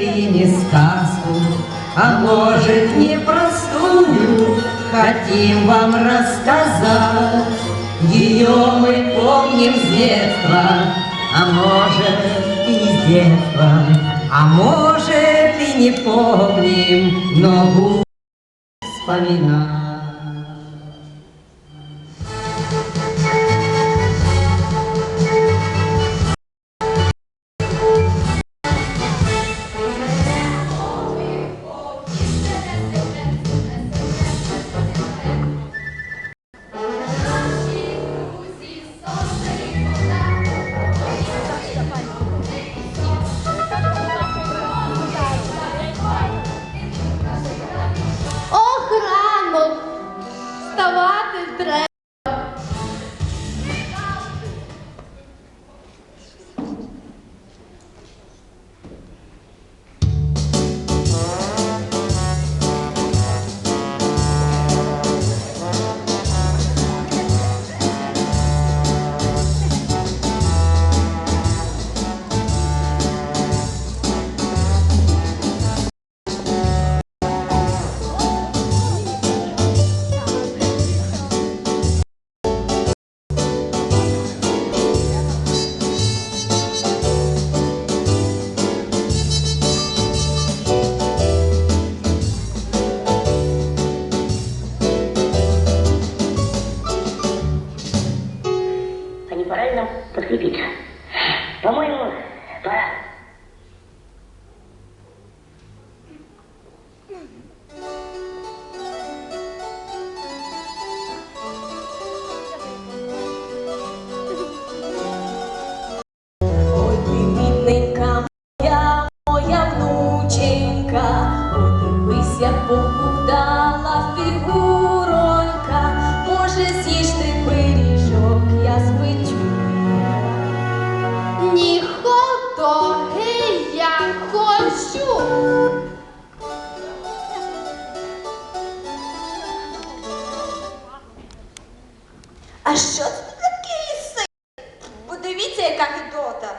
И не сказку, а может непростую, хотим вам рассказать. Ее мы помним с детства, а может и не с детства, а может и не помним, но будем вспоминать. А що це такий сир? Подивіться, яка гідота.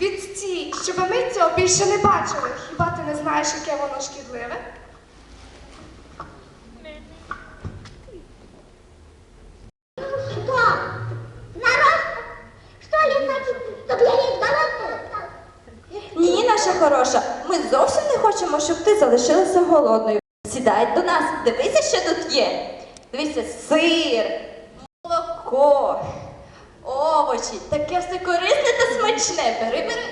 Відстій, щоб ми цього більше не бачили. Хіба ти не знаєш, яке воно шкідливе? Ми зовсім не хочемо, щоб ти залишилася голодною. Сідай до нас, дивися, що тут є. Дивися, сир, молоко, овочі, таке все корисне та смачне. Бери, бери.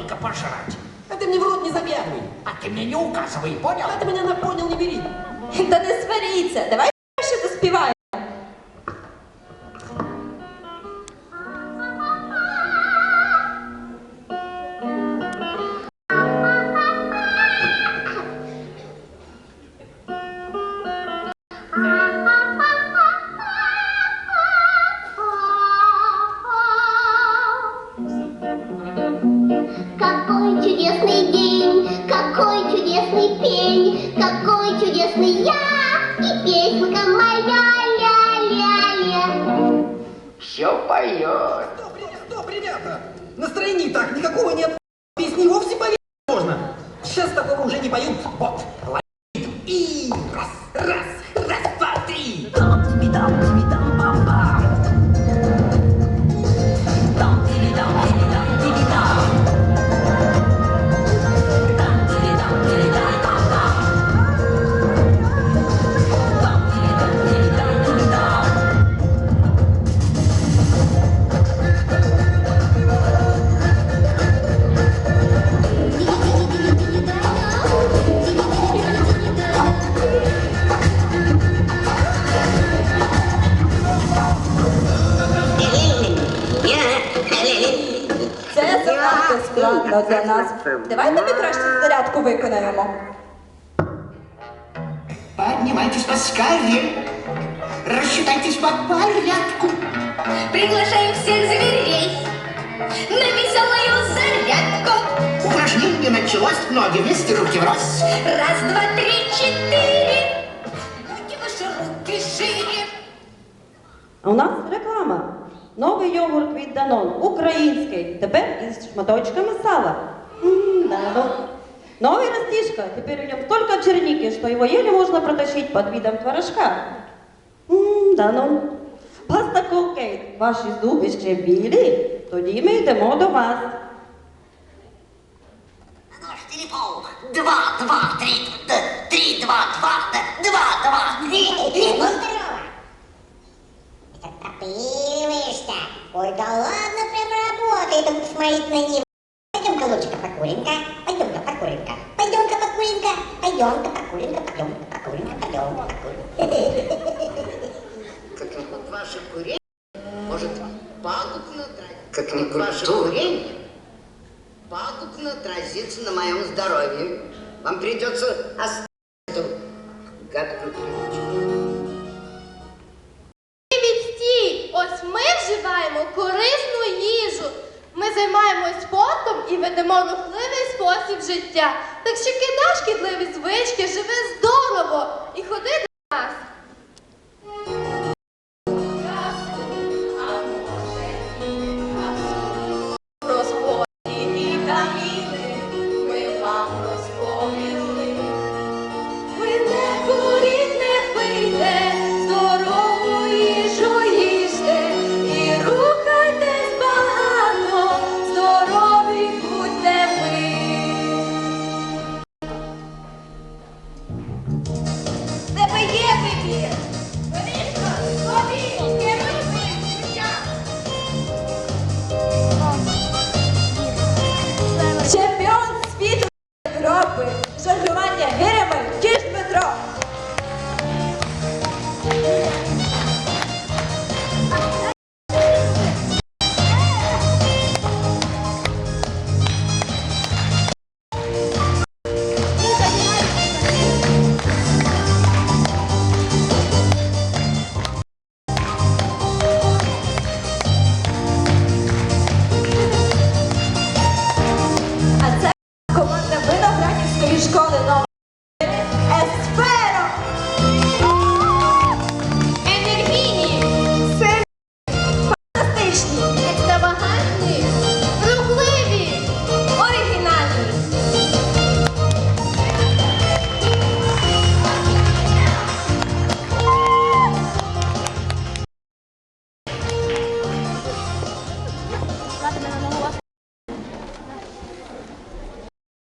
только пожрать. А ты мне в рот не заглядывай. А ты мне не указывай, понял? А ты меня на понял не бери. Та не сваріться, давай ще заспіваємо. Поет. Стоп, ребята, стоп, ребята! Настроений так никакого нет. Нас. Давайте ми краще зарядку виконаємо. Поднимайтесь поскорее. Рассчитайтесь по порядку. Приглашаем всех зверей на веселую зарядку. лось, ноги вместе, руки врозь. Раз, два, три, четыре. Руки выше, руки шире. А у нас реклама. Новий йогурт від Данон, український, тепер із шматочками сала М, Данон. Новый растишка, теперь в нем столько черники, что его еле можно протащить под видом творожка. М, Данон. Паста Колкейт, ваші зуби ще білі, тоді ми йдемо до вас. Ну, четыре пол. Два, два, три, д- три, два, два, д- два, два, три. Ну, здорово. Отопыриваешься? Ой, да ладно, прям работает тут смотреть на него. Пойдем-ка лучше покурим-ка, пойдем-ка покурим-ка, пойдем-ка пойдем-ка покурим-ка, пойдем-ка покурим-ка, пойдем-ка покурим. Как-нибудь ваше курение может пагубно отразиться. Как-нибудь ваше курение пагубно отразится на моем здоровье. Вам придется оставить спосіб життя. Так що кидаш шкідливі звички, живи здорово і ходи до нас. 哦。